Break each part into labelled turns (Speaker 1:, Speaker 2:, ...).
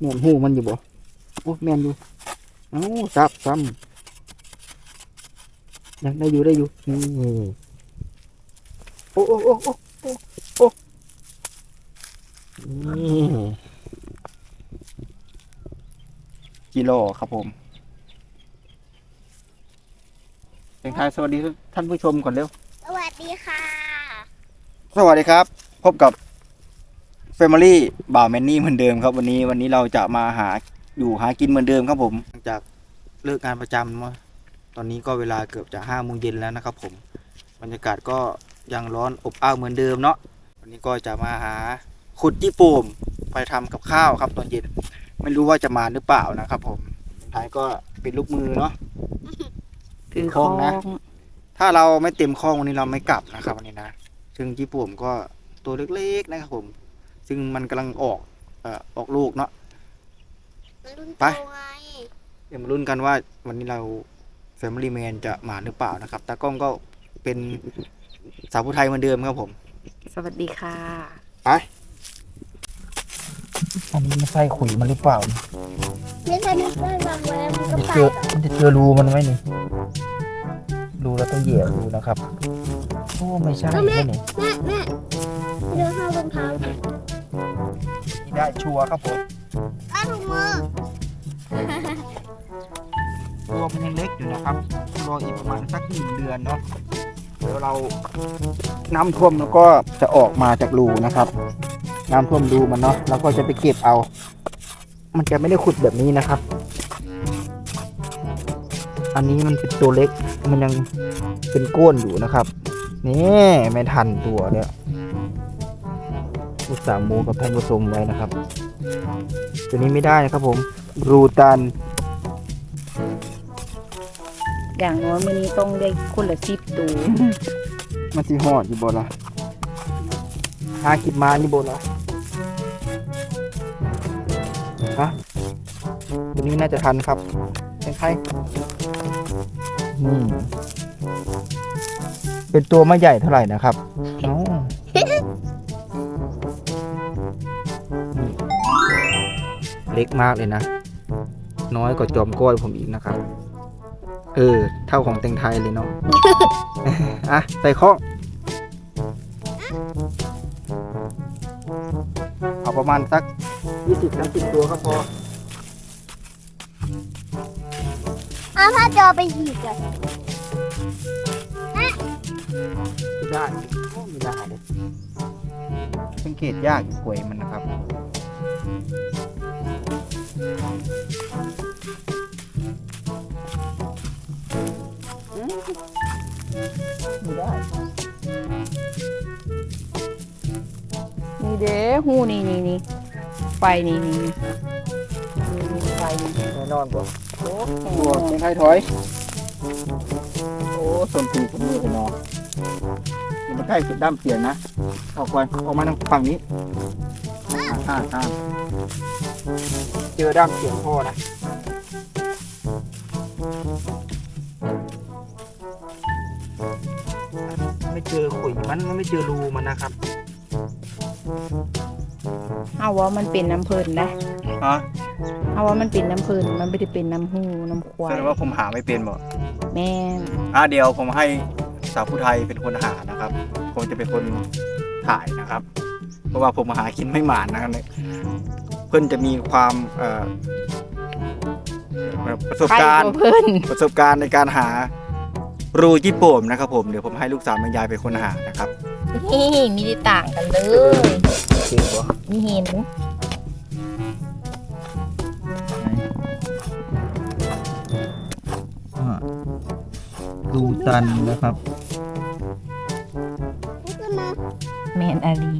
Speaker 1: แม่
Speaker 2: นหูมันอยู่บ่โอ้แม่นอยู่เอ้าจับซ้ำยังได้อยู่ได้อยู่นี่โอ้โอ้โอ้โอ้โอ้โอ้นี่กิโลครับผมเป็นทายสวัสดีท่านผู้ชมก่อนเร็ว
Speaker 3: สวัสดีค่ะ
Speaker 2: สวัสดีครับ พบกับ Family บ่าวแมนนี่เหมือนเดิมครับวันนี้วันนี้เราจะมาหาอยู่หากินเหมือนเดิมครับผมหลังจากเลิกงานประจำมาตอนนี้ก็เวลาเกือบจะห้าโมงเย็นแล้วนะครับผมบรรยากาศก็ยังร้อนอบอ้าวเหมือนเดิมเนาะวันนี้ก็จะมาหาขุดญี่ปุ่มไปทำกับข้าวครับตอนเย็น ไม่รู้ว่าจะมาหรือเปล่านะครับผมท้ายก็เป็นลูกมือเนาะ
Speaker 4: ถือ
Speaker 2: คล้องนะ ถ้าเราไม่เต็มข้องวันนี้เราไม่กลับนะครับวันนี้นะซึ่งญี่ปุ่มก็ตัวเล็กๆนะครับผม ซึ่งมันกำลังออกเอ่อออกลูกเนาะ
Speaker 3: รุ่น
Speaker 2: ไป
Speaker 3: โตไง
Speaker 2: เดี๋ยวมาลุ้นกันว่าวันนี้เรา Family Man จะมาหรือเปล่านะครับตากล้องก็เป็นสาวผู้ไทยเหมือนเดิมครับผม
Speaker 4: สวัสดีค่ะ
Speaker 2: ไปอันนี้ไม่ใช่ขุยมันหรือเปล่า
Speaker 3: ไม่ใช่ไม่ใช่บางเวลามันก็
Speaker 2: จะ
Speaker 3: ไป
Speaker 2: เจอมันจะเจอรูมันไหมนี่ รูแล้วต้องเหยียบดูนะครับ โอ้ ไม่ใช่ใช่นี่
Speaker 3: แม่แม่เดี๋ยวเข้ารองเท้า
Speaker 2: นี่ได้ชัวร์ครับผม
Speaker 3: อ้าวถุงมือ
Speaker 2: ตัวมันยังเล็กอยู่นะครับรออีกประมาณสักหนึ่งเดือนเนาะเดี๋ยวเราน้ำท่วมแล้วก็จะออกมาจากรูนะครับ น้ำท่วมรูมันเนาะแล้วก็จะไปเก็บเอา มันจะไม่ได้ขุดแบบนี้นะครับ อันนี้มันเป็นตัวเล็กมันยังเป็นก้นอยู่นะครับ นี่ไม่ทันตัวเนี่ยอุต ส่าห์โมกับท่านผู้ชมไว้นะครับ ตัวนี้ไม่ได้นะครับผมรูตัน
Speaker 4: อย่างน้อยมื้อนี้ต้องได้คนละสิบตัว
Speaker 2: มันสิหอดอยู่บ่ล่ะหาคิดมาอยู่บ่ล่ะฮะตัวนี้น่าจะทันครับเป็นใครนี่เป็นตัวไม่ใหญ่เท่าไหร่นะครับเอ้านี่ เล็กมากเลยนะ น้อยกว่าจอมก้อยผมอีกนะครับ เออ เท่าของแตงไทยเลยเนาะอะใส่ข้องเอาประมาณสักยี่สิบสามสิบตัวก็พอ
Speaker 3: เอาผ้าจอไปหีบก่อน
Speaker 2: ไม่ได้โอ้ไม่ได้เลยสังเกตยากอยู่กล้วยมันนะครับ
Speaker 4: หูนี่นี่นี่ไฟนี่นี่นี่นี่ไฟนี่
Speaker 2: แน่นอนบ่
Speaker 4: โอ้โห
Speaker 2: ตัวเป็นไทยถอย โอ้ส่วนปีกผมมือไปนอนมันไม่ใกล้สุดด้ามเสียงนะออกไปออกมาทางฝั่งนี้อ่าอ่าอ่าเจอด้ามเสียงพ่อนะไม่เจอขุยมันมันไม่เจอรูมันนะครับ
Speaker 4: เอาว่ามันเป็นน้ำเพลินนะ
Speaker 2: ฮะ
Speaker 4: เอาว่ามันเป็นน้ำเพลินมันไม่ได้เป็นน้ำหูน้ำควา
Speaker 2: แส
Speaker 4: ย
Speaker 2: ดงว่าผมหาไม่เป็นบ่
Speaker 4: แม่น
Speaker 2: อะเดี๋ยวผมให้สาวผู้ไทยเป็นคนหานะครับผมจะเป็นคนถ่ายนะครับ เพราะว่าผมหากินไม่หมานนะครับเนี่ยเพื่อนจะมีความเอ่อประสบการณ์
Speaker 4: ใคตัวเพลิน
Speaker 2: ประสบการณ์ในการหารูญี่ปุ่นนะครับผมเดี๋ยวผมให้ลูกสาวแม่ยายเป็นคนหานะครับ
Speaker 4: นี่มีต่างกันเลย
Speaker 2: จริงปะ
Speaker 4: มีเห็น
Speaker 2: รูตันนะครับ
Speaker 3: นี่คือมา
Speaker 4: แมนอาลี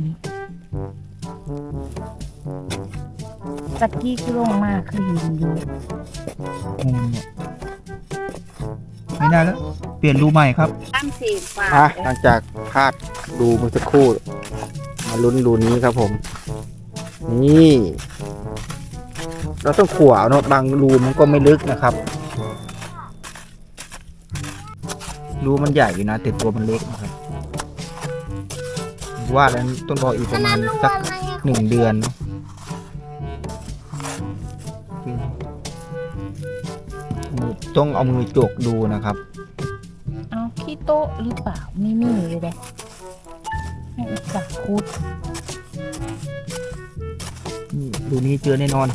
Speaker 4: ตะกี้คือลงมาคือเห็นอยู่
Speaker 2: ไม่ได้แล้ว เปลี่ยนรูใหม่ครับ
Speaker 4: ตั้งสีฟ้า
Speaker 2: อะหลังจากพลาดดูเมื่อสักครู่ มาลุ้นรูนี้ครับผม นี่ เราต้องขวาวเนาะบางรูมันก็ไม่ลึกนะครับ รูมันใหญ่อยู่นะแต่ตัวมันเล็กนะครับ ว่าแล้วต้นพออีกป
Speaker 3: อัน
Speaker 2: ระมา
Speaker 3: นั้
Speaker 2: ณ
Speaker 3: นรู
Speaker 2: สัก
Speaker 3: อะไรอะ
Speaker 2: หนึ่งเดือนเนอะมือต้องเอามือจกดูนะครับ
Speaker 4: เอาขี้โต๊ะหรือเปล่า ไม่มีเลยเด้ให้อุตส่าห์คูด
Speaker 2: นี่รูนี้เจอแน่นอน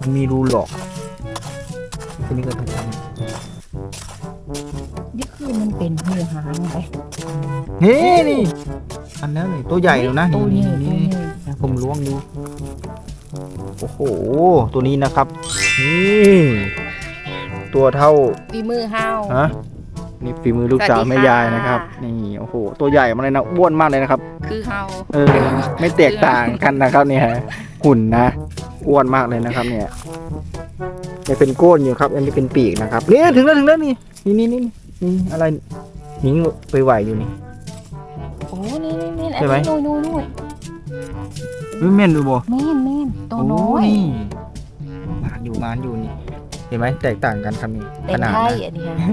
Speaker 2: มันมีรูหลอกทีนี้ก็ถูกท
Speaker 4: นี่คือมันเป็นหูหางไปำ
Speaker 2: นี่นี่อันนั้นนี่ตัวใหญ่แล้วนะ
Speaker 4: ตัว
Speaker 2: นี่
Speaker 4: ใหญ่
Speaker 2: นี่
Speaker 4: ตัว
Speaker 2: นี่
Speaker 4: ใหญ่
Speaker 2: นะผมล้วงดู โอ้โห ตัวนี้นะครับ นี่ ตัวเท่า
Speaker 4: ฝีมือเฮา
Speaker 2: ฮะ นี่ฝีมือลูกสาว
Speaker 4: สวัสดี
Speaker 2: แม่ยายนะครับ
Speaker 4: ค่ะ
Speaker 2: นี่โอ้โหตัวใหญ่มากเลยนะอ้วนมากเลยนะครับ
Speaker 4: คือเฮา
Speaker 2: เออไม่แตกต่างกันนะครับเนี่ยหุ่นนะอ้วนมากเลยนะครับ เนี่ยยังเป็นก้นอยู่ครับยังไม่เป็นปีกนะครับเนี่ยถึงแล้วถึงแล้วนี่นี่นี่นี่นี่อะไรหนิงไปไหวอยู่นี่
Speaker 4: โอ้นี่นี่นี่อัน
Speaker 2: ใช่ไหม
Speaker 4: นี้นู่นนู่นนู่น
Speaker 2: เฮ้ยแม่นดูบ่
Speaker 4: แม่นแม่นตัวน้อ
Speaker 2: โยนี่มานอยู่มานอยู่นี่เห็นไหมแตกต่างกันครับนี่
Speaker 4: เป็
Speaker 2: ข
Speaker 4: น
Speaker 2: นาด
Speaker 4: ไทย
Speaker 2: นะ
Speaker 4: อันนี้ฮะ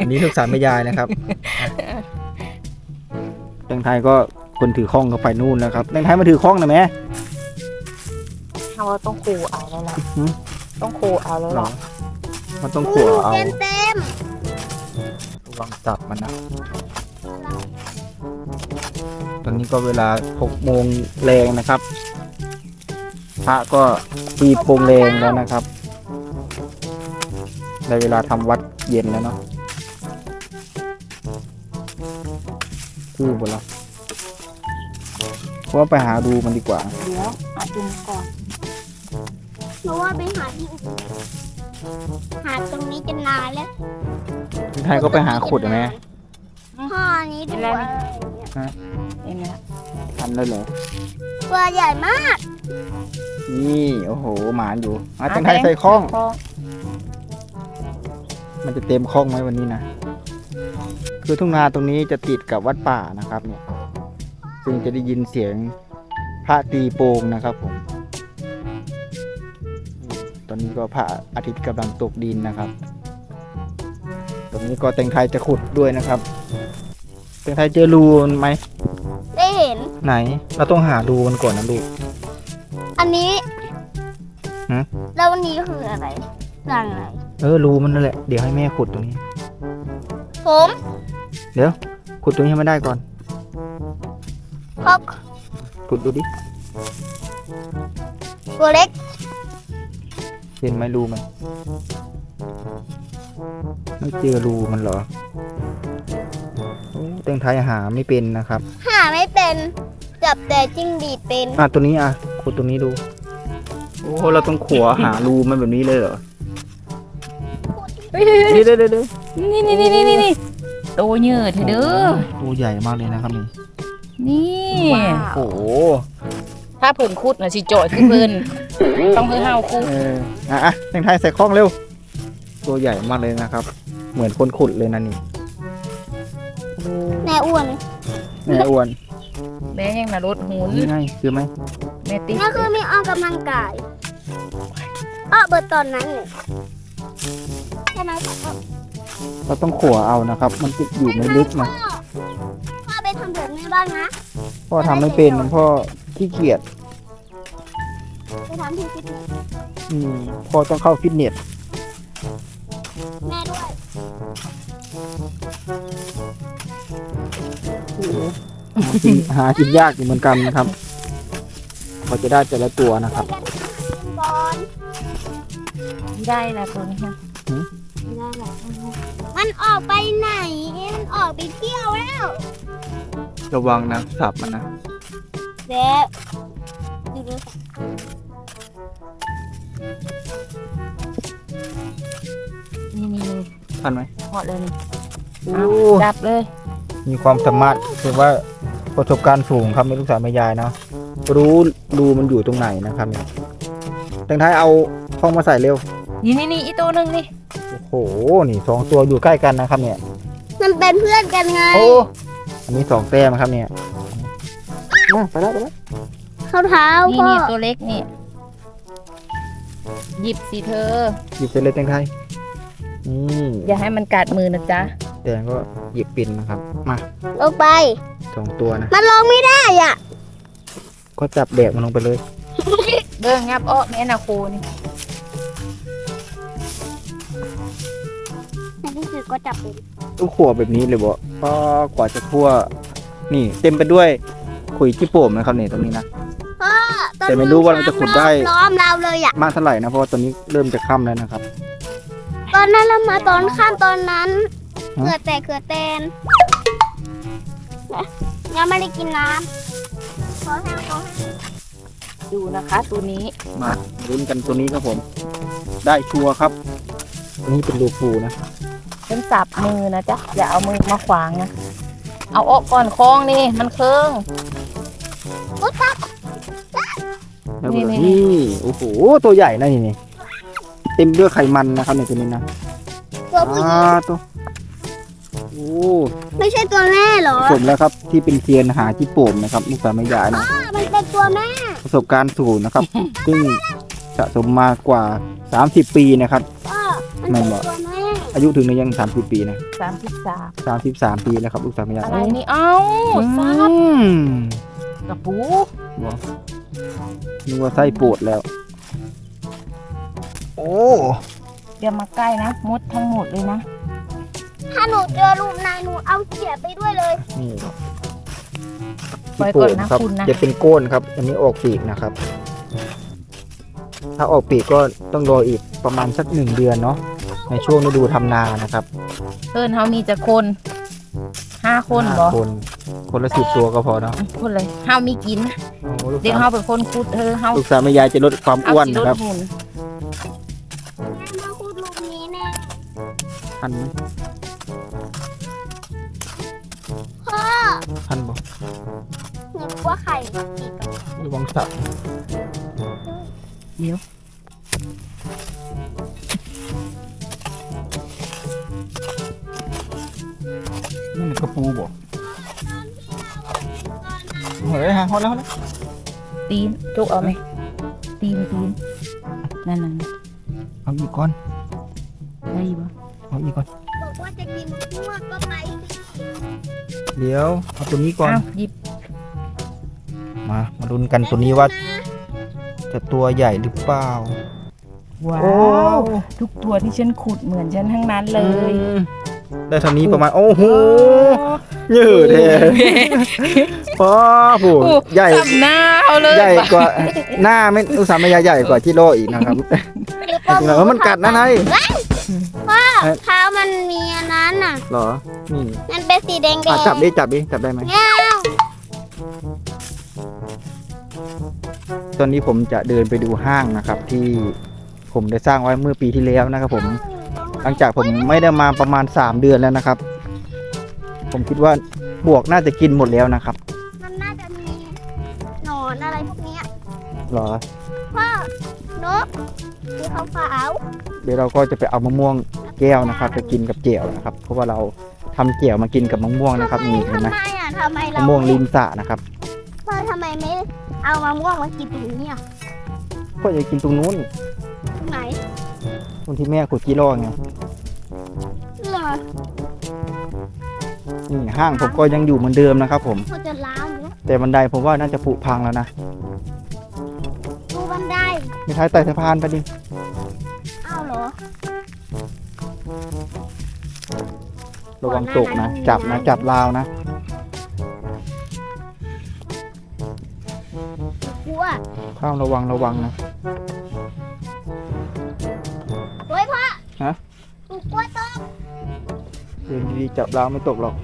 Speaker 2: อันนี้ลูกสาวแม่ยายนะครับแตงไทยก็คนถือข้องก็ไปนู่นแล้วครับแตงไทยมาถือข้องหน่อยไหม
Speaker 4: เฮาต้องคูเอาแล้วล่ะ
Speaker 2: หืม
Speaker 4: ต้องคูเอาแล้ว
Speaker 2: หรอ
Speaker 4: ล่ะ
Speaker 2: มันต้องขัวเอา
Speaker 3: เต็มเต็ม
Speaker 2: ระวังจับมันนะตอนนี้ก็เวลา6โมงแรงนะครับ พระก็ตีโปงแรงแล้วนะครับ ได้เวลาทำวัดเย็นแล้วเนาะคือบนละเพราะว่าไปหาดูมันดีกว่า
Speaker 4: เดี๋ยวอัดดูก่อน
Speaker 3: เพราะว่าไปหาที่อื่นหาตรงนี้จะนานแล้ว
Speaker 2: ไทยก็ไปหาขุดอะแม่
Speaker 3: พ่อนี้ดูอะไรเนี่ย
Speaker 4: เห็นไหมล่ะ
Speaker 2: ทันได้เหรอ
Speaker 3: ตัวใหญ่มาก
Speaker 2: นี่ โอ้โห หมานอยู่อะแตงไทยใส่ข้อง
Speaker 4: ข้อง
Speaker 2: มันจะเต็มคลองไหมวันนี้นะ คือทุ่งนาตรงนี้จะติดกับวัดป่านะครับเนี่ย ซึ่งจะได้ยินเสียงพระตีโปงนะครับผม ตอนนี้ก็พระอาทิตย์กำลังตกดินนะครับ ตรงนี้ก็แตงไทยจะขุดด้วยนะครับ แตงไทยเจอรูมันไหม
Speaker 3: ได้เห็น
Speaker 2: ไหน เราต้องหารูมันก่อนนะลูก
Speaker 3: อันนี้
Speaker 2: หืม
Speaker 3: แล้วอันนี้คืออะไรหลังไหน
Speaker 2: เออรูมันนั่นแหละ เดี๋ยวให้แม่ขุดตรงนี้
Speaker 3: ผม
Speaker 2: เดี๋ยว ขุดตรงนี้ให้มันได้ก่อน
Speaker 3: เพราะ
Speaker 2: ขุดดูดิ
Speaker 3: ตัวเล็ก
Speaker 2: เห็นไหมรูมัน ไม่เจอรูมันเหรอโอ้แตงไทยหาไม่เป็นนะครับ
Speaker 3: หาไม่เป็น จับแต่จิ้งดีดเป็น
Speaker 2: อะตัวนี้อะ ขุดตรงนี้ดู โอ้ เราต้องขัวหารูมันแบบนี้เลยเหรอ
Speaker 4: เฮ้ยเฮ้ยเฮ้ย
Speaker 2: เดี๋ยวเดี๋ยวเดี๋ยว
Speaker 4: นี่นี่นี่นี่นี่โตเยอะเถอะเด้อ
Speaker 2: ตัวใหญ่มากเลยนะครับนี่
Speaker 4: นี่
Speaker 2: โอ้โห
Speaker 4: ถ้าเพิ่นคุดน่ะสิโจทย์คือเพิ่นต้องคือเฮาคุด
Speaker 2: เอออะอะแตงไทยใส่คล้องเร็ว ตัวใหญ่มากเลยนะครับ เหมือนคนขุดเลยนะนี่
Speaker 3: แม่อ้วน
Speaker 2: แม่อ้วน
Speaker 4: แม่ยังน่ะรถหุน
Speaker 2: นี่ไงคือไหม
Speaker 4: แม่ติด
Speaker 3: นี่คือมีออกกำลังกายอ้อเบิดตอนนั้นเลย ใช่ไหมพ่อ
Speaker 2: เราต้องขัวเอานะครับ มันติดอยู่ไม่ลึกนะ
Speaker 3: พ่อพ่อไปทำแบบนี้บ้างนะ
Speaker 2: พ่อทำไม่เป็นพ่อขี้เกียจ
Speaker 3: ไปทำที่ฟิตเนส
Speaker 2: อืมพ่อต้องเข้าฟิตเนส
Speaker 3: แม่ด้วย
Speaker 2: กินหากินยากอยู่เหมือนกันนะครับกว่าจะได้แต่ละตัวนะครับ
Speaker 3: กันก่อน
Speaker 4: ได้ละตัวนี้ค่ะ
Speaker 3: ได้แหละ มันออกไปไหน มันออกไปเที่ยวแล้ว
Speaker 2: ระวังนะสับมันนะ
Speaker 3: เด็กดูดู
Speaker 4: นี่นี่นี่
Speaker 2: ทันไหม
Speaker 4: เหาะเลยนี่
Speaker 2: โอ้
Speaker 4: เอาจับเลย
Speaker 2: มีความสามารถคือว่าประสบการณ์สูงครับไม่ลูกสาวแม่ยายเนาะรู้รูมันอยู่ตรงไหนนะครับเนี่ยแตงไทยเอาข้องมาใส่เร็ว
Speaker 4: นี่นี่นี่อีตัวหนึงนี่
Speaker 2: โอ้โห นี่สองตัวอยู่ใกล้กันนะครับ เนี่ย
Speaker 3: มันเป็นเพื่อนกันไง
Speaker 2: โอ้ อันนี้สองแต้มนะครับเนี่ยมาไปแล้วไปแล้ว
Speaker 3: เขาเท้า
Speaker 4: นี่
Speaker 3: พ่อ
Speaker 4: นี่ตัวเล็กนี่ หยิบสิเธอ
Speaker 2: หยิบไปเลยแตงไทยนี่
Speaker 4: อย่าให้มันกัดมือนะจ๊ะ
Speaker 2: แดงก็หยิบปินนะครับ มา
Speaker 3: ลงไป
Speaker 2: สองตัวนะ
Speaker 3: มันลงไม่ได้อะ
Speaker 2: ก็จับแดกมันลงไปเลย
Speaker 4: เบิ่งงับอ้อแม่นาโคนี่
Speaker 3: ในที่สุดก็จับเป็น
Speaker 2: ต้องขัวแบบนี้เลยบ่ก็กว่าจะคั่วนี่ เต็มไปด้วยขุยจิโป่มนะครับเนี่ยตรงนี้นะ
Speaker 3: พ่อ
Speaker 2: แต่ไม่รู้ว่าเราจะขุดได้
Speaker 3: ล้อมเราเลยอะ
Speaker 2: มากเท่าไหร่นะเพราะว่าตอนนี้เริ่มจะค่ำแล้วนะครับ
Speaker 3: ตอนนั้นเรามาตอนข้ามตอนนั้น
Speaker 2: ฮะ
Speaker 3: เขื่อแต่เขื่อแตนยังไม่ได้กินน้ำขอแห้งขอแห้ง
Speaker 4: ดูนะคะตัวนี้
Speaker 2: มาลุ้นกันตัวนี้ครับผม ได้ชัวร์ครับอันนี้เป็นรูปูนะ
Speaker 4: เป็นสับมือนะจ๊ะ อย่าเอามือมาขวางนะ เอาออกก่อนคล้องนี่มันเคือง
Speaker 3: อุ๊ยตัก
Speaker 2: แล้ว
Speaker 4: นี่
Speaker 2: ก็
Speaker 4: นี่
Speaker 2: นี่โอ้โหตัวใหญ่นะนี่นี่เต็มด้วยไขมันนะครับในตัวนี้นะ
Speaker 3: ตัวผู้หญิ
Speaker 2: อ่างตัวโอ้
Speaker 3: ไม่ใช่ตัวแม่เหรอ
Speaker 2: สมแล้วครับที่เป็นเซียนหาจิโป่มนะครับลูกสาวแม่ยายนะ
Speaker 3: อ่ามันเป็นตัวแม่
Speaker 2: ประสบการณ์สูงนะครับ ซึ่งสะสมมากว่า 30 ปีนะครับ
Speaker 3: พ่อมันเป็นตัวแม่
Speaker 2: อายุถึงหรือยัง 30 ปีนะ
Speaker 4: สามสิบสาม
Speaker 2: 33 ปีแล้วครับลูกสาวแม่ยาย
Speaker 4: อะไรนี่เอ้าซับ
Speaker 2: อืม
Speaker 4: กระปู
Speaker 2: บอกนึกว่าไส้ปวดแล้ว โอ้
Speaker 4: เดี๋ยวมาใกล้นะมดทั้งหมดเลยนะ
Speaker 3: ถ้าหนูเจอรูปนายหนูเอาเขียไปด้วยเลย
Speaker 2: นี่
Speaker 4: ปล่อยก่อนนะ
Speaker 2: ครับ
Speaker 4: คุณนะ
Speaker 2: จะเป็นก้นครับ อันนี้ออกปีกนะครับ ถ้าออกปีกก็ต้องรออีกประมาณสักหนึ่งเดือนเนาะ ในช่วงฤดูทำนานะครับ
Speaker 4: เพื่อนเขามีจะคนห้าคนบอ
Speaker 2: ห้าคน คนละสิบตัวก็พอเนาะ
Speaker 4: คนเลยเฮามีกิน
Speaker 2: โอ้โหลูก
Speaker 4: เดี๋ยว
Speaker 2: สาว
Speaker 4: เฮาเป็นคนคุดเธอเฮา
Speaker 2: ลูกสาวแม่ยายจะลดความ
Speaker 4: เอา
Speaker 2: อ้วน
Speaker 4: สิ
Speaker 3: แนะ
Speaker 2: ค
Speaker 4: ร
Speaker 2: รับ
Speaker 4: ถหุ่น
Speaker 3: ม่มาพูดรูปนี้แน่
Speaker 2: ทันไหม
Speaker 3: พ่อ
Speaker 2: ทันบอก
Speaker 3: หนูกลัวไข่อีกอะ
Speaker 2: ระวังสับ
Speaker 4: เดี๋ยว
Speaker 2: นี่กระปูบอกเฮ้ยฮะฮอดแล้วฮอดแล้ว
Speaker 4: ตีนจุกเอาไหมตีนตีนนั่นนั่น
Speaker 2: เอาอีกก่อน
Speaker 4: ได้ปะ
Speaker 2: เอาอีกก่อน
Speaker 3: บอกว่าจะกินมะม่วงก็ไปสิ
Speaker 2: เดี๋ยวเอาตัวนี้ก่อน
Speaker 4: อ้าวหยิบ
Speaker 2: มามาลุ้นกันตัวนี้ว่าจะตัวใหญ่หรือเปล่า
Speaker 4: ว้า
Speaker 2: โอ้
Speaker 4: วทุกตัวที่ฉันขุดเหมือนฉันทั้งนั้นเลย
Speaker 2: อืม ได้เท่านี้ประมาณ โอ้โหเยอะแท้ป้าผู้
Speaker 4: โอ้
Speaker 2: ใหญ่
Speaker 4: สับหน้าเอาเลย
Speaker 2: ใหญ่กว่าหน้าไม่อุตส่าห์ไม่ใหญ่กว่าที่โลอีกนะครับ
Speaker 3: หรือเปล่า
Speaker 2: จริงๆแล้วมันกัดนะนาย
Speaker 3: พ่อเท้ามันมีอันนั้นน่ะ
Speaker 2: เหรอนี่
Speaker 3: มันเป็นสีแดงแด
Speaker 2: อะ
Speaker 3: ง
Speaker 2: จับดิจับดิจับได้ไหม
Speaker 3: เงี้ยว
Speaker 2: ตอนนี้ผมจะเดินไปดูห้างนะครับ ที่ผมได้สร้างไว้เมื่อปีที่แล้วนะครับผม หลังจากผมไม่ได้มาประมาณ 3 เดือนแล้วนะครับ ผมคิดว่าบวกน่าจะกินหมดแล้วนะครับ
Speaker 3: มันน่าจะมีหนอนอะไรพวกเนี้ย
Speaker 2: เหรอ
Speaker 3: พ่อนกสีขาวขาว
Speaker 2: เดี๋ยวเราก็จะไปเอามะม่วงแก้วนะครับ ไปกินกับเจียวนะครับ เพราะว่าเราทำเจียวมากินกับมะม่วงนะครับนี่เห็นไหม
Speaker 3: ทำไมอะทำไมเรา
Speaker 2: มะม่วงริมสระนะครับ
Speaker 3: พ่อทำไมไม่เอามะม่วงมากินตรงนี้อะ
Speaker 2: ก็จะกินตรงนู้น
Speaker 3: ตรงไหน
Speaker 2: ตรงที่แม่ขุดกิโลไง
Speaker 3: เหรอ
Speaker 2: นี่ห้างผมก็ยังอยู่เหมือนเดิมนะครับ ผม
Speaker 3: เขาจะล้างหรือ
Speaker 2: แต่บันไดผมว่าน่าจะผุพังแล้วนะ
Speaker 3: ดูบันได
Speaker 2: ไม่ท้ายไต่สะพานไปดิ
Speaker 3: อ้าวเหรอ
Speaker 2: ระวังตกนะ จับนะ จับราวนะ
Speaker 3: กลัว
Speaker 2: ข้ามระวังระวังนะ ดินดีๆจับราวไม่ตกหรอก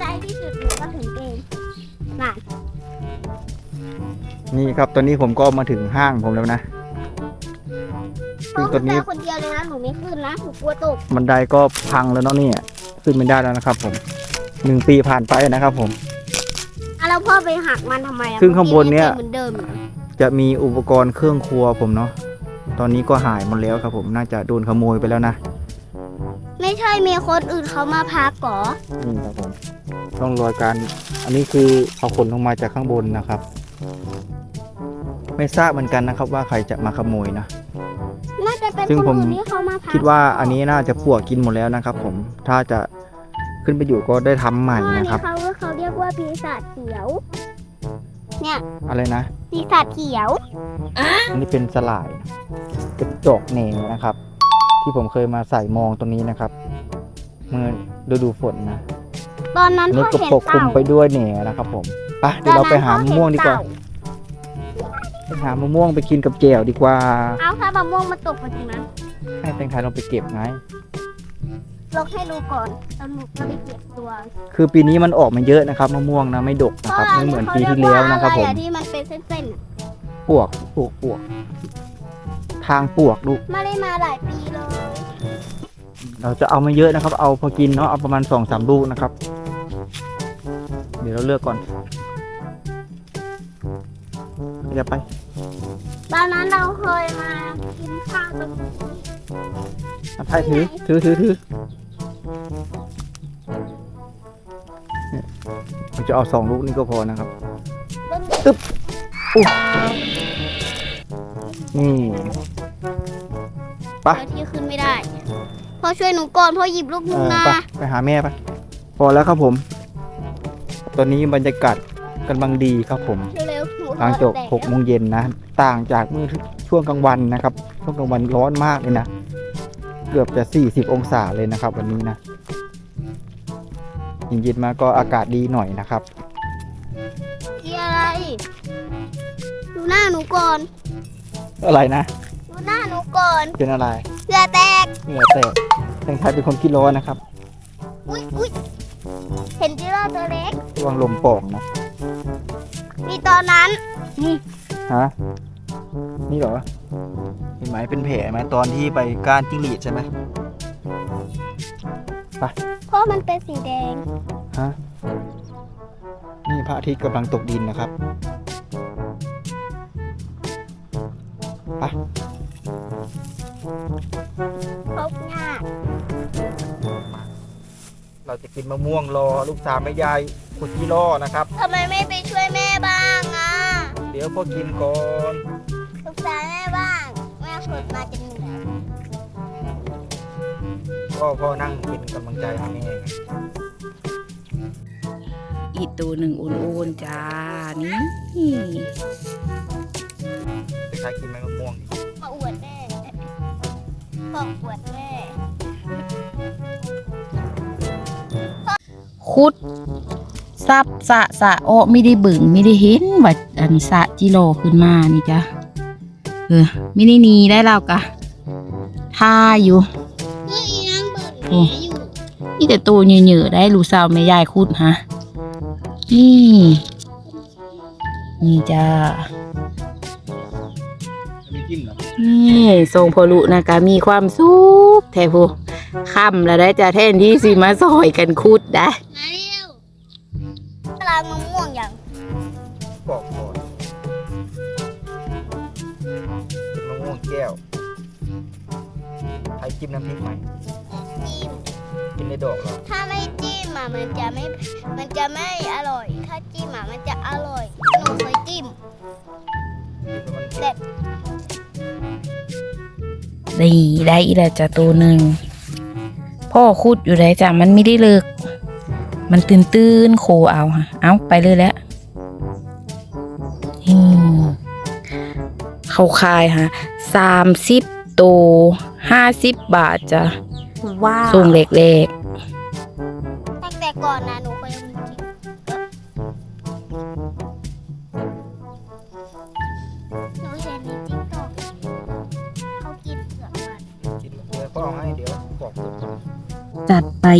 Speaker 3: ในที่สุดหนูก็ถึงเองน่ะ
Speaker 2: นี่ครับตอนนี้ผมก็มาถึงห้างผมแล้วนะ
Speaker 3: พ่อ
Speaker 2: คือตอนนี้
Speaker 3: ขึ้นไปคนเดียวเลยนะหนูไม่ขึ้นนะหนูกลัวตก
Speaker 2: บันไดก็พังแล้วเนาะเนี่ยขึ้นไม่ได้แล้วนะครับ ผมหนึ่งปีผ่านไปนะครับ ผม
Speaker 3: อะแล้วพ่อไปหักมันทำไมอะ
Speaker 2: ซึ่งข้างบนเนี่ย
Speaker 3: มัเหมือนเดิมอยู่
Speaker 2: จะมีอุปกรณ์เครื่องครัวผมเนาะตอนนี้ก็หายหมดแล้วครับ ผมน่าจะโดนขโมยไปแล้วนะ
Speaker 3: ไม่ใช่มีคนอื่นเขามาพักก่อ
Speaker 2: นี่ครับผมร่องรอยการ อันนี้คือเขาขนลงมาจากข้างบนนะครับ ไม่ทราบเหมือนกันนะครับ ว่าใครจะมาขโมยนะ
Speaker 3: น่าจะเป็น
Speaker 2: ซึ่ง
Speaker 3: คน
Speaker 2: ผม
Speaker 3: อื่นที่เขามาพัก
Speaker 2: คิดว่าอันนี้น่าจะปวกกินหมดแล้วนะครับ ผม ถ้าจะขึ้นไปอยู่ก็ได้ทำใหม่
Speaker 3: เพราะอัน
Speaker 2: นะค
Speaker 3: นี้
Speaker 2: รับ
Speaker 3: เขาเขาเรียกว่าปีศาจเขียว เนี่ย
Speaker 2: อะไรนะ
Speaker 3: ปีศาจเขียว
Speaker 2: อันนี้เป็นสลายเป็นจอกแหนนะครับ ที่ผมเคยมาใส่มองตรงนี้นะครับ เมื่อฤดูฝนนะ
Speaker 3: ตอนนั้น
Speaker 2: อัน
Speaker 3: พ่
Speaker 2: นี้
Speaker 3: อ
Speaker 2: ก็
Speaker 3: เห็น
Speaker 2: ปกคลุม
Speaker 3: เต่า
Speaker 2: ไปด้วยแหนนะครับ ผมไปเดี๋ยวเราไปหามะม่วงดีกว่า
Speaker 3: ตอนนั้นพ่อเนเต่
Speaker 2: ไปหามะม่วงไปกินกับแจ่วดีกว่า
Speaker 3: เอาถ้ามะม่วงมาตกมาตรงนั้น
Speaker 2: ให้แตงไทยลองไปเก็บไง
Speaker 3: ลองให้ดูก่อนแล้วหนูก็ไปเก็บตัว
Speaker 2: คือปีนี้มันออกมาเยอะนะครับมะม่วงนะไม่ดกนะครับไม่เหมือนปีที่แล้วนะครับผม
Speaker 3: เขาเยกว่าอะไรอะที่มันเป็นเส้นๆอะ
Speaker 2: ปวกปวกปวก ทางปวกลูก
Speaker 3: ไม่ได้มาหลายปีเลย
Speaker 2: เราจะเอามาเยอะนะครับ เอาพอกินเนาะเอาประมาณสองสามลูกนะครับ เดี๋ยวเราเลือกก่อนอย่าไป
Speaker 3: ตอนนั้นเราเคยมากินข้าวตรงนี้
Speaker 2: อันไทยถือถือถือถือเนี่ยเราจะเอาสองลูกนี่ก็พอนะครับ
Speaker 3: ต้น
Speaker 2: นี่ไป
Speaker 3: เดียวที่ขึ้นไม่ได้ พ่อช่วยหนูก่อนพ่อหยิบลูกห
Speaker 2: เอ
Speaker 3: นึง
Speaker 2: อ
Speaker 3: นะ
Speaker 2: ไปไปหาแม่ไปพอแล้วครับผม ตอนนี้บรรยากาศกำลังดีครับผม
Speaker 3: เร็วๆหนู
Speaker 2: หลังจบ
Speaker 3: แตก
Speaker 2: หกโมงเย็นนะ ต่างจากเมื่อช่วงกลางวันนะครับ ช่วงกลางวันร้อนมากเลยนะ เกือบจะ 40 องศาเลยนะครับ วันนี้นะเย็นๆมาก็อากาศดีหน่อยนะครับ
Speaker 3: เกียร์อะไร ดูหน้าหนูก่อน
Speaker 2: อะไรนะ
Speaker 3: ดูหน้าหนูก่อน
Speaker 2: เป็นอะไร
Speaker 3: เสื้อแตก
Speaker 2: เหงื่อแตก แตงไทยเป็นคนขี้ร้อนนะครับ
Speaker 3: อุ้ยอุ้ยเห็นจิโร่ตัวเล็ก
Speaker 2: ระวังลมโป่องนะ
Speaker 3: มีตอนนั้น
Speaker 2: ฮะ นี่เหรอเห็นไหมเป็นแผลไหมตอนที่ไปก้านจิ้งหรีดใช่ไหม
Speaker 3: เพราะมันเป็นสีแดง
Speaker 2: ฮะ นี่พระอาทิตย์กำลังตกดินนะครับ ไป
Speaker 3: ครบงา
Speaker 2: เราจะกินมะม่วงรอลูกสาวแม่ยายขุดที่ล่อนะครับ
Speaker 3: ทำไมไม่ไปช่วยแม่บ้างอะ
Speaker 2: เดี๋ยวพ่อกินก่อน
Speaker 3: สงสารแม่บ้าง แม่ขุดมาจนเหนื่อย
Speaker 2: พ่อพ่อนั่งเป็นกำลังใจให้แม่ไง
Speaker 4: อีกตัวหนึ่งโอนๆจ้า นี่
Speaker 2: ไปใช้กินไหมมะม่วงดิ
Speaker 3: มาอวดแม่ พ่ออวดแม่
Speaker 4: คุดซับสะสะโอไม่ได้บึงไม่ได้เห็นว่าอันสะจิโลขึ้นมานี่จ้ะเออไม่ได้หนีได้แล้วกะท่าอยู่
Speaker 3: เฮ้ยยังเบิด
Speaker 4: โอ้
Speaker 3: แม่อยู่
Speaker 4: นี่แต่ตัวเหนื่อยๆได้ลูกสาวแม่ยายคุดฮะนี่นี่จ้า
Speaker 2: ไม่จิ้มเหรอ
Speaker 4: นี่ทรงพอลุนะคะมีความสุขแท้พูค่ำแล้วได้จะแทนที่สิมาซอยกันคุดได้
Speaker 3: มาเร็วกลางมะม่วงอย่าง
Speaker 2: ปอกก่อนเป็นมะม่วงแก้วใช้จิ้มน้ำพริกไหม
Speaker 3: จิ้ม
Speaker 2: กินในดอกเหรอ
Speaker 3: ถ้าไม่จิ้มอะมันจะไม่ มันจะไม่อร่อย ถ้าจิ้มอะมันจะอร่อยหนูเคยจิ้ม
Speaker 2: กินแล้ว มัน
Speaker 3: เด็
Speaker 2: เผ็ด
Speaker 3: ด
Speaker 4: ดีได้อีแล้วจ้ะตัวหนึ่งพ่อคุดอยู่ได้จ้ะมันไม่ได้เลิก มันตื่นตื่นๆโคเอาฮะเอาไปเลยแล้วอืมเขาคายฮะสามสิบตัวห้าสิบบาทจ้ะ
Speaker 3: ว้า
Speaker 4: ส่งเล็ก
Speaker 3: ตั้งแต่ก่อนนะหนู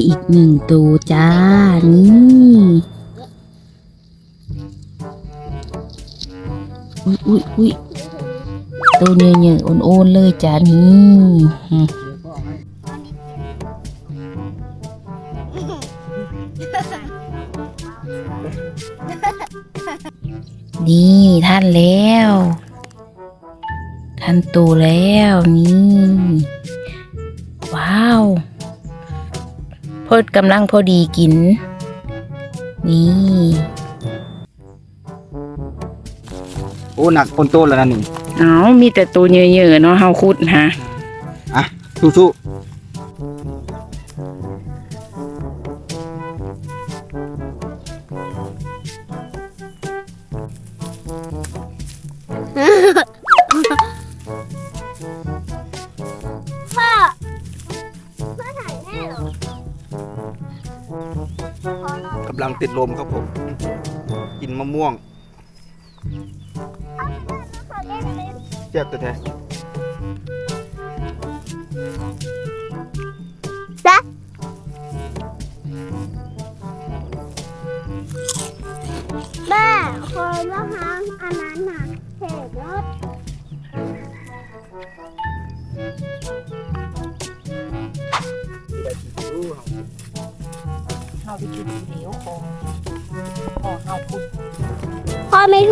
Speaker 3: อีก
Speaker 2: ห
Speaker 4: นึ่งตัวจ้า นี่อุ้ยอุ้ยอุ้ยตัวเนื้อเนื้อๆโอนๆเลยจ้า นี่
Speaker 3: นี่
Speaker 4: ท่านแล้ว ท่านโตแล้วนี่ ว้าว เพิดกำลังพอดีกิน นี่
Speaker 2: โอ้หนักคนโตแล้วนะนี่
Speaker 4: เอามีแต่ตัวเยอะๆเนาะเฮาคุดฮะ
Speaker 2: สู้ๆ ลังติดลมครับผม กินมะม่วง
Speaker 3: ขอเล่นเลย
Speaker 2: เจ็บแต่แท้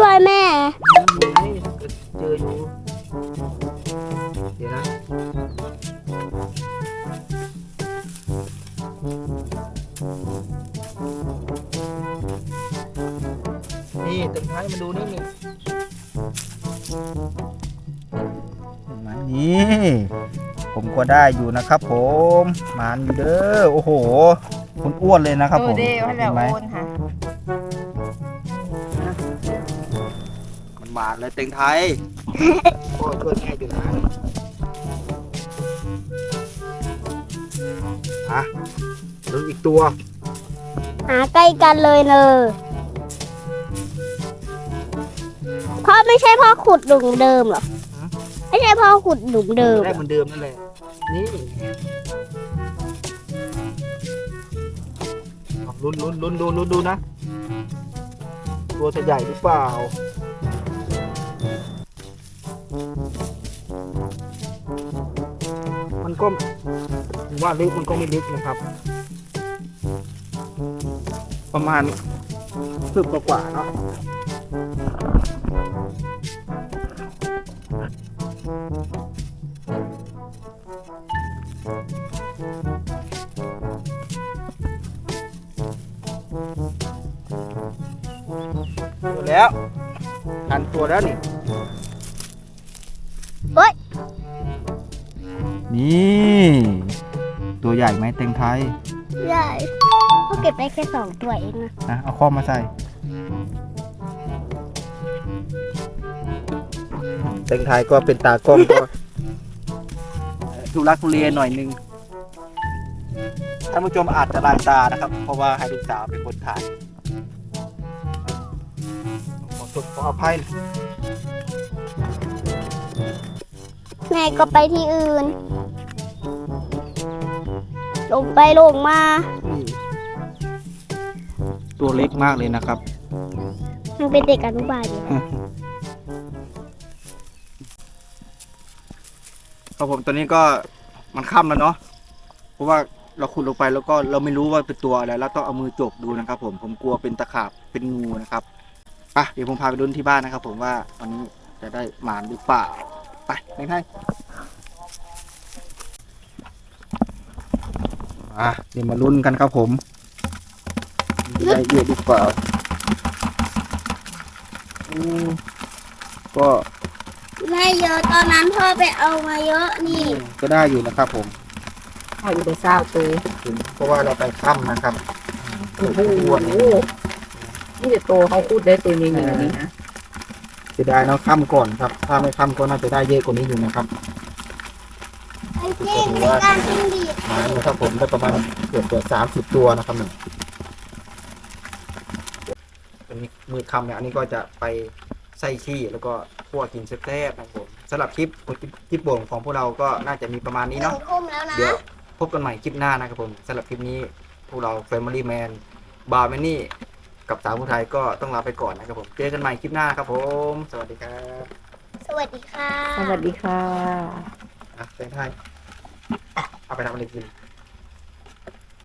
Speaker 4: พ่อ
Speaker 3: ไม่ช่วยแม่
Speaker 2: เจออยู่ เดี๋ยวนะนี่ตึงท้ายมาดูนี่นี่มานี่ผมก็ได้อยู่นะครับผมหมานอยู่เด้อโอ้โหคุณอ้วนเลยนะครับผม
Speaker 4: เออเด้ให้แล้ว
Speaker 2: เห็นไหม มันหมานเลยเต็งไทยพ่อช่วยแม่อยู่นะฮะดูอีกตัว
Speaker 3: หาใกล้กันเลยเนอะพ่อไม่ใช่พ่อขุดหลุมเดิมเหรอไม่ใช่พ่อขุดหลุมเดิม
Speaker 2: ได้
Speaker 3: เหรอ
Speaker 2: เหมือนเดิมนั่นแหละ นี่เอาลุ้นลุ้นลุ้นดูลุ้นดูนะ ตัวจะใหญ่หรือเปล่า มันก็ว่าลึกมันก็ไม่ลึกนะครับ ประมาณคืบกว่าเนาะตัวแล้วทันตัวแล้วนี่ นี่ ตัวใหญ่ไหมเต็งไทย
Speaker 3: ใช่พ่อเก็บได้แค่สองตัวเองนะ
Speaker 2: นะเอาข้อมาใส่ เต็งไทยก็เป็นตากล้องก็ ทุลักทุเลหน่อยนึงท่านผู้ชมอาจจะลายตานะครับ เพราะว่าให้ลูกสาวเป็นคนถ่ายขอโทษขออภัย
Speaker 3: แม่ก็ไปที่อื่น ลงไปลงมา
Speaker 2: นี่ตัวเล็กมากเลยนะครับ
Speaker 3: มันเป็นเด็กอนุบาลอยู่
Speaker 2: ครับผมตอนนี้ก็มันค่ำแล้วเนาะเพราะว่าเราขุดลงไปแล้วก็เราไม่รู้ว่าเป็นตัวอะไรแล้วต้องเอามือจกดูนะครับ ผมผมกลัวเป็นตะขาบเป็นงูนะครับไปเดี๋ยวผมพาไปดูที่บ้านนะครับ ผมว่าวันนี้จะได้หมานหรือเปล่าไปเล่นให้ อะเดี๋ยวมาลุ้นกันครับผมได้เยอะหรือเปล่าอืมก็
Speaker 3: ไม่เยอะตอนนั้นพ่อไปเอามาเยอะนี่
Speaker 2: ก็ได้อยู่นะครับผม
Speaker 4: เอาอยู่ได้เศร้าตัว
Speaker 2: เพราะว่าเราไปค่ำนะครับ
Speaker 4: โอ้โห
Speaker 2: อ้วน
Speaker 4: นี่จะโตเขาพูดได้ตัวนี้อยู่นี่นะ
Speaker 2: เสียดายเนาะค่ำก่อนครับ ถ้าไม่ค่ำก็น่าจะได้เยอะกว่านี้อยู่นะครับ
Speaker 3: ไอ้เพ่งในการจิ้งดีด
Speaker 2: หมานะครับผมได้ประมาณเกือบเกือบสามสิบตัวนะครับหนึ่งเป็นมือคำเนี่ยอันนี้ก็จะไปใส่ขี้แล้วก็คั่วกินแซ่บๆนะครับผมสำหรับคลิปคลิปโป่งของพวกเราก็น่าจะมีประมาณนี้
Speaker 3: หนึ่
Speaker 2: เนาะ
Speaker 3: งทุ่มแล้วนะ
Speaker 2: เดี๋ยวพบกันใหม่คลิปหน้านะครับผมสำหรับคลิปนี้พวกเรา Family Man บาร์แมนนี่กับสาวผู้ไทยก็ต้องลาไปก่อนนะครับผม เจอกันใหม่คลิปหน้าครับผม สวัสดีครับ
Speaker 3: สวัสดีค่ะ
Speaker 4: สวัสดีค่ะ
Speaker 2: อะเซนไทย เอาไปทำอะไรกิน